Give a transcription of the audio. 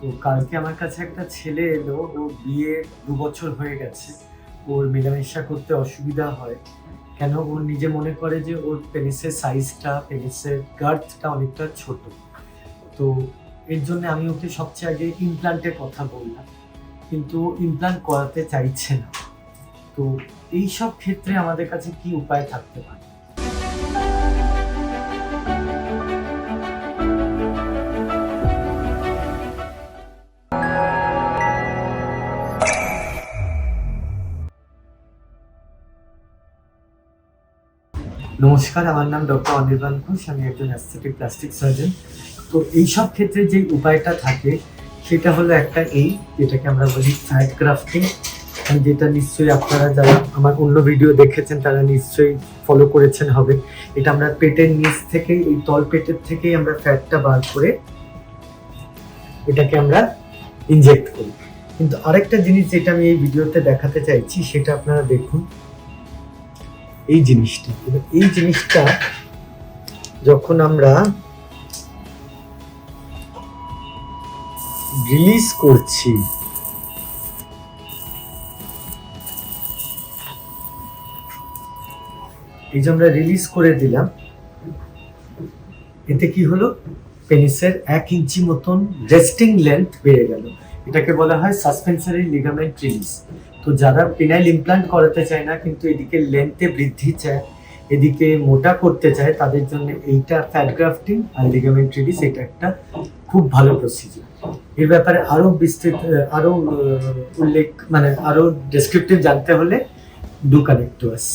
তো কালকে আমার কাছে একটা ছেলে এলো, ও বিয়ে দু বছর হয়ে গেছে। ওর মেলামেশা করতে অসুবিধা হয়। কেন? ও নিজে মনে করে যে ওর পেনিসের সাইজটা পেনিসের গার্থটা অনেকটা ছোট। তো এর জন্য আমি ওকে সবচেয়ে আগে ইমপ্লান্টের কথা বললাম। কিন্তু ইমপ্লান্ট করাতে চাইছে না। তো এই সব ক্ষেত্রে আমাদের কাছে কি উপায় থাকতে পারে? নমস্কার, আমার নাম ডক্টর অনির্বাণ ঘোষ, আমি একজন অ্যাস্থেটিক প্লাস্টিক সার্জন। তো এইসব ক্ষেত্রে যে উপায়টা থাকে, সেটা হলো একটা এই, যেটাকে আমরা বলি ফ্যাট গ্রাফটিং যেটা নিশ্চয়ই আপনারা যারা আমার অন্য ভিডিও দেখেছেন, তারা নিশ্চয়ই ফলো করেছেন হবে। এটা আমরা পেটের নিচ থেকে, এই তল পেটের থেকেই আমরা ফ্যাটটা বার করে এটাকে আমরা ইনজেক্ট করি। কিন্তু আরেকটা জিনিস যেটা আমি এই ভিডিওতে দেখাতে চাইছি, সেটা আপনারা দেখুন। এই জিনিসটা। এবার এই জিনিসটা যখন আমরা রিলিজ করছি, এই যে আমরা রিলিজ করে দিলাম, এতে কি হলো? পেনিসের এক ইঞ্চি মতন রেস্টিং লেন্থ বেড়ে গেল। এটাকে বলা হয় সাসপেন্সারি লিগামেন্ট রিলিজ তো যারা পেনাইল ইমপ্লান্ট করাতে চায় না, কিন্তু এদিকে লেন্থে বৃদ্ধি চায়, এদিকে মোটা করতে চায়, তাদের জন্য এইটা ফ্যাট গ্রাফটিং আর লিগামেন্ট রিলিজ এটা একটা খুব ভালো প্রসিজার এর ব্যাপারে আরও বিস্তৃত আরও উল্লেখ মানে আরও ডেসক্রিপটিভ জানতে হলে ডু কানেক্ট টু আস